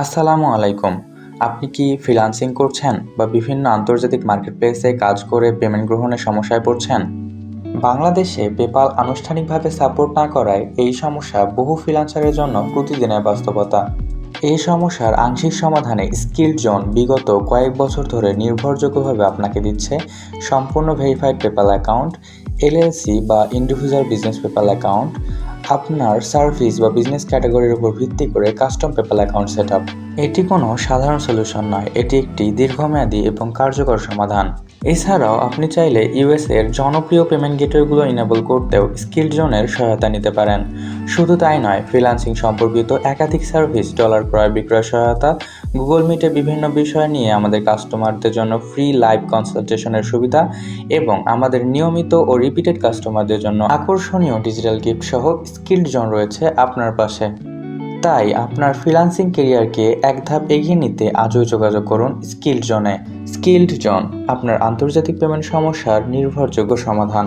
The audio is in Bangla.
আসসালামু আলাইকুম। আপনি কি ফ্রিল্যান্সিং করছেন বা বিভিন্ন আন্তর্জাতিক মার্কেটপ্লেসে কাজ করে পেমেন্ট গ্রহণের সমস্যায় পড়ছেন? বাংলাদেশে পেপাল আনুষ্ঠানিকভাবে সাপোর্ট না করায় এই সমস্যা বহু ফ্রিল্যান্সারের জন্য প্রতিদিনের বাস্তবতা। এই সমস্যার আংশিক সমাধানে স্কিল জোন বিগত কয়েক বছর ধরে নির্ভরযোগ্যভাবে আপনাকে দিচ্ছে সম্পূর্ণ ভেরিফাইড পেপাল অ্যাকাউন্ট এলএলসি বা ইন্ডিভিজুয়াল বিজনেস পেপাল অ্যাকাউন্ট আপনার সার্ভিস বা বিজনেস ক্যাটাগরির উপর ভিত্তি করে custom PayPal account set up এটি কোনো সাধারণ সলিউশন নয়, এটি একটি দীর্ঘমেয়াদী এবং কার্যকর সমাধান। এছাড়াও আপনি চাইলে ইউএস এর জনপ্রিয় পেমেন্ট গেটওয়েগুলো ইনেবল করতেও স্কিল জোনের সহায়তা নিতে পারেন। শুধু তাই নয় ফ্রিল্যান্সিং সম্পর্কিত একাধিক সার্ভিস ডলার ক্রয় বিক্রয় সহায়তা গুগল মিটে বিভিন্ন বিষয় নিয়ে আমাদের কাস্টমারদের জন্য ফ্রি লাইভ কনসালটেশনের সুবিধা এবং আমাদের নিয়মিত ও রিপিটেড কাস্টমারদের জন্য আকর্ষণীয় ডিজিটাল গিফট সহ স্কিল্ড জোন রয়েছে আপনার পাশে। তাই আপনার ফ্রিলান্সিং কেরিয়ারকে এক ধাপ এগিয়ে নিতে আজও যোগাযোগ করুন স্কিল্ড জনে। স্কিল্ড জন, আপনার আন্তর্জাতিক পেমেন্ট সমস্যার নির্ভরযোগ্য সমাধান।